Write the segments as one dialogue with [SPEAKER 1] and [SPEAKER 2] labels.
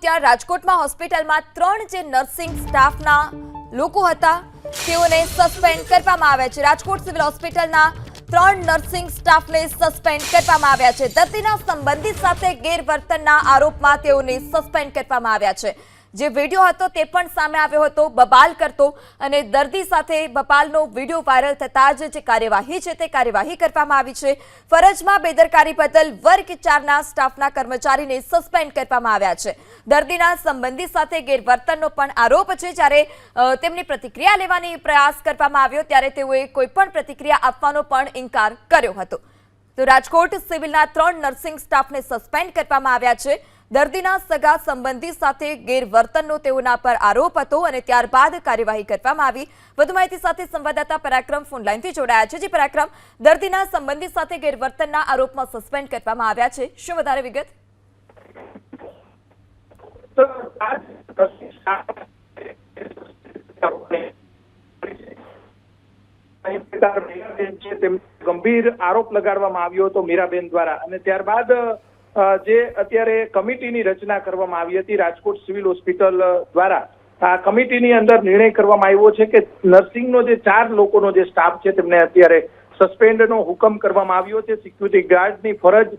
[SPEAKER 1] ત્યાં રાજકોટમાં હોસ્પિટલમાં ત્રણ જે નર્સિંગ સ્ટાફના લોકો હતા, તેઓને સસ્પેન્ડ કરવામાં આવ્યા છે. રાજકોટ સિવિલ હોસ્પિટલના ત્રણ નર્સિંગ સ્ટાફને સસ્પેન્ડ કરવામાં આવ્યા છે. દર્દીના સંબંધિત સાથે ગેરવર્તનના આરોપમાં તેઓને સસ્પેન્ડ કરવામાં આવ્યા છે. જે વીડિયો હતો તે પણ સામે આવ્યો હતો, બબાલ કરતો અને દર્દી સાથે બબાલનો વીડિયો વાયરલ થતાં જ જે કાર્યવાહી છે તે કાર્યવાહી કરવામાં આવી છે. ફરજમાં બેદરકારી બદલ વર્ગ ચારના સ્ટાફના કર્મચારીને સસ્પેન્ડ કરવામાં આવ્યા છે. દર્દીના સંબંધી સાથે ગેરવર્તનનો પણ આરોપ છે. જ્યારે તેમની પ્રતિક્રિયા લેવાની પ્રયાસ કરવામાં આવ્યો ત્યારે તેઓએ કોઈ પણ પ્રતિક્રિયા આપવાનો પણ ઇનકાર કર્યો હતો. તો રાજકોટ સિવિલના ત્રણ નર્સિંગ સ્ટાફને સસ્પેન્ડ કરવામાં આવ્યા છે. દર્દીના સગા સંબંધી સાથે ગેરવર્તનનો તેઓના પર આરોપ હતો અને ત્યારબાદ કાર્યવાહી કરવામાં આવી. વધુ માહિતી સાથે સંવાદદાતા પરાક્રમ ફોનલાઈનથી જોડાયા છે, જે પરાક્રમ દર્દીના સંબંધી સાથે ગેરવર્તનના આરોપમાં સસ્પેન્ડ કરવામાં આવ્યા છે. શું વધારે વિગત
[SPEAKER 2] તો આ અહીં પ્રકાર મીરાબેન છે તેમ ગંભીર આરોપ લગાડવામાં આવ્યો હતો મીરાબેન દ્વારા. અને ત્યારબાદ જે અત્યારે કમિટીની રચના કરવામાં આવી હતી, રાજકોટ સિવિલ હોસ્પિટલ દ્વારા, આ કમિટીની અંદર નિર્ણય કરવામાં આવ્યો છે કે નર્સિંગનો જે ચાર લોકોનો જે સ્ટાફ છે તેમને અત્યારે સસ્પેન્ડનો હુકમ કરવામાં આવ્યો છે. સિક્યુરિટી ગાર્ડની ફરજ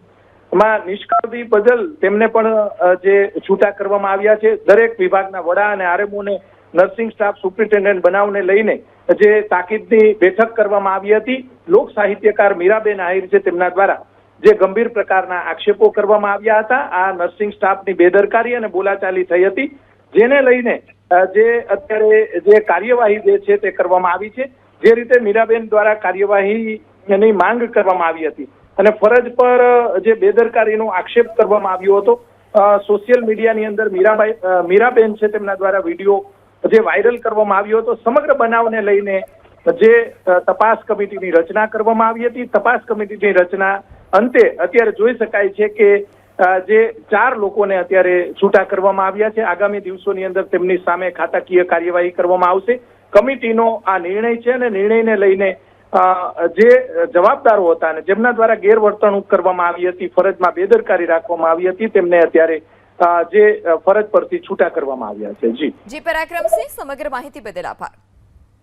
[SPEAKER 2] માં નિષ્કાળજી બદલ તેમને પણ જે છૂટા કરવામાં આવ્યા છે, દરેક વિભાગના વડા અને આરએમઓને નર્સિંગ સ્ટાફ સુપ્રિન્ટેન્ડન્ટ બનાવને લઈને જે તાકીદની બેઠક કરવામાં આવી હતી, લોક સાહિત્યકાર મીરાબેન આહિર છે તેમના દ્વારા, જે ગંભીર પ્રકારના આક્ષેપો કરવામાં આવ્યા હતા, આ નર્સિંગ સ્ટાફની બેદરકારી અને બોલાચાલી થઈ હતી, જેને લઈને જે અત્યારે જે કાર્યવાહી જે છે તે કરવામાં આવી છે, જે રીતે મીરાબેન દ્વારા કાર્યવાહીની માંગ કરવામાં આવી હતી. અને ફરજ પર જે બેદરકારીનો આક્ષેપ કરવામાં આવ્યો હતો સોશિયલ મીડિયાની અંદર મીરાબાઈ મીરાબેન છે તેમના દ્વારા વીડિયો જે વાયરલ કરવામાં આવ્યો હતો, સમગ્ર બનાવને લઈને જે તપાસ કમિટીની રચના કરવામાં આવી હતી. તપાસ કમિટીની રચના અંતે અત્યારે જોઈ શકાય છે કે જે ચાર લોકોને અત્યારે છૂટા કરવામાં આવ્યા છે. આગામી દિવસોની અંદર તેમની સામે ખાતાકીય કાર્યવાહી કરવામાં આવશે. કમિટીનો આ નિર્ણય છે અને નિર્ણયને લઈને જે જવાબદારો હતા અને જેમના દ્વારા ગેરવર્તણૂક કરવામાં આવી હતી, ફરજમાં બેદરકારી રાખવામાં આવી હતી, તેમને અત્યારે જે ફરજ પરથી છૂટા કરવામાં આવ્યા છે. જી.
[SPEAKER 1] જી, પરાક્રમસિંહ, સમગ્ર માહિતી બદલ આભાર.